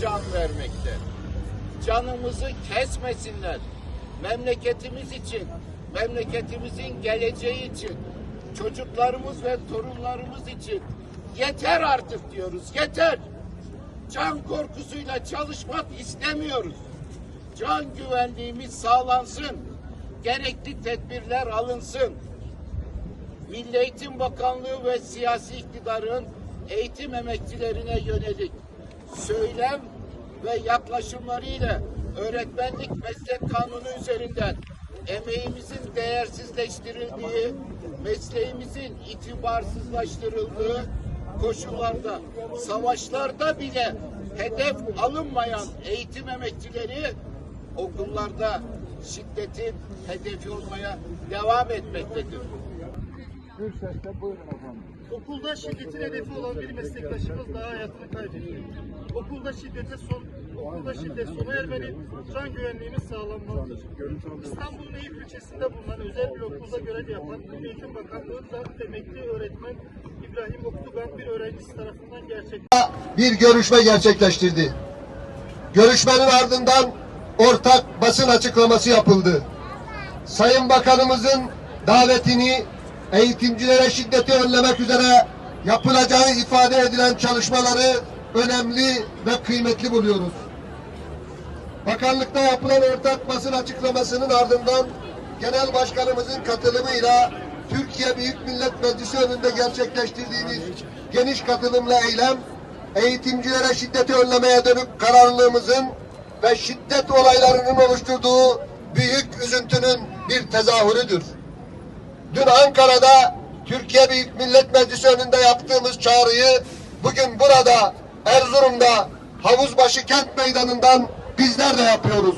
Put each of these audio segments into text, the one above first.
can vermekte. Canımızı kesmesinler. Memleketimiz için, memleketimizin geleceği için, çocuklarımız ve torunlarımız için yeter artık diyoruz. Yeter. Can korkusuyla çalışmak istemiyoruz. Can güvenliğimiz sağlansın. Gerekli tedbirler alınsın. Milli Eğitim Bakanlığı ve siyasi iktidarın eğitim emekçilerine yönelik söylem ve yaklaşımlarıyla öğretmenlik meslek kanunu üzerinden emeğimizin değersizleştirildiği, mesleğimizin itibarsızlaştırıldığı koşullarda, savaşlarda bile hedef alınmayan eğitim emekçileri okullarda şiddetin hedefi olmaya devam etmektedir. Okulda şiddetin hedefi olan bir meslektaşımız daha hayatını kaybetti. Okulda şiddete son okulda şiddet sona ermeli, can güvenliğimiz sağlanmalıdır. İstanbul'un Eyüp ilçesinde bulunan özel bir okulda görev yapan Milli Eğitim Bakanlığı'nda emekli öğretmen İbrahim Oktugan bir öğrencisi tarafından gerçek bir görüşme gerçekleştirdi. Görüşmenin ardından ortak basın açıklaması yapıldı. Sayın Bakanımızın davetini eğitimcilere şiddeti önlemek üzere yapılacağı ifade edilen çalışmaları önemli ve kıymetli buluyoruz. Bakanlıkta yapılan ortak basın açıklamasının ardından Genel Başkanımızın katılımıyla Türkiye Büyük Millet Meclisi önünde gerçekleştirdiğimiz geniş katılımla eylem, eğitimcilere şiddeti önlemeye dönük kararlılığımızın ve şiddet olaylarının oluşturduğu büyük üzüntünün bir tezahürüdür. Dün Ankara'da Türkiye Büyük Millet Meclisi önünde yaptığımız çağrıyı bugün burada Erzurum'da Havuzbaşı Kent Meydanı'ndan bizler de yapıyoruz.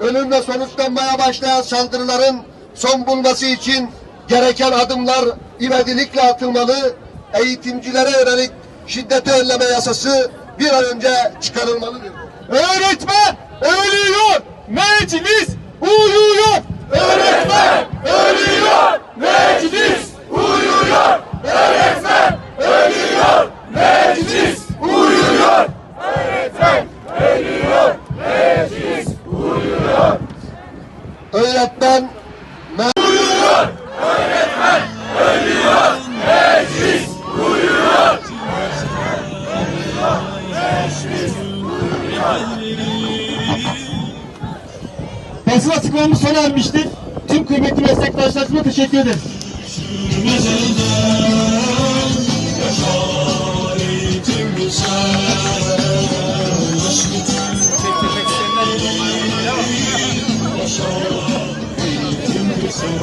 Ölümle sonuçlanmaya başlayan saldırıların son bulması için gereken adımlar ivedilikle atılmalı, eğitimcilere yönelik şiddeti önleme yasası bir an önce çıkarılmalıdır. Öğretmen ölüyor, meclis uyuyor. Öğretmen ölüyor, meclis uyuyor. Öğretmen ölüyor, meclis uyuyor. Öğretmen ölüyor, meclis uyuyor. Öğretmen uyuyor. Öğretmen ölüyor, meclis uyuyor. Basın açıklamamız sona ermiştir. Tüm kıymetli meslektaşlarıma teşekkür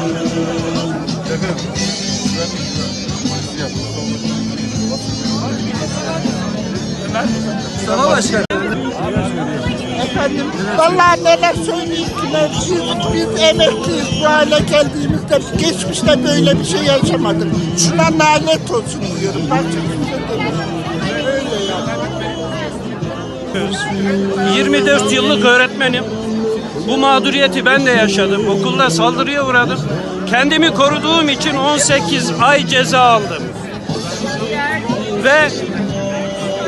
ederim. Mustafa Başkan. Efendim, vallahi neler söyleyeyim ki ben biz, emekliyiz bu hale geldiğimizde geçmişte böyle bir şey yaşamadık. Şuna lanet olsun diyorum. Başka bir şey demiyorum. Öyle yani. 24 yıllık öğretmenim. Bu mağduriyeti ben de yaşadım. Okulda saldırıya uğradım. Kendimi koruduğum için 18 ay ceza aldım. Ve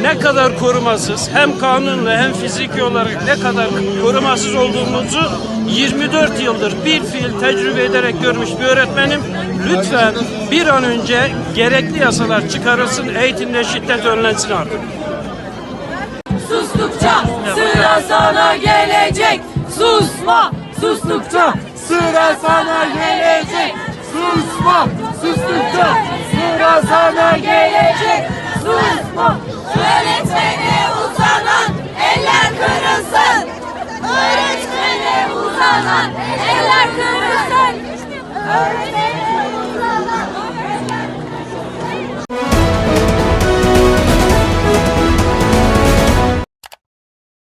ne kadar korumasız hem kanunla hem fiziki olarak ne kadar korumasız olduğumuzu 24 yıldır bir fiil tecrübe ederek görmüş bir öğretmenim. Lütfen bir an önce gerekli yasalar çıkarılsın, eğitimde şiddet önlensin artık. Sustukça sıra sana gelecek. Susma, sustukça sıra sana gelecek. Susma, sustukça sıra sana gelecek. Susma, öğretmenim.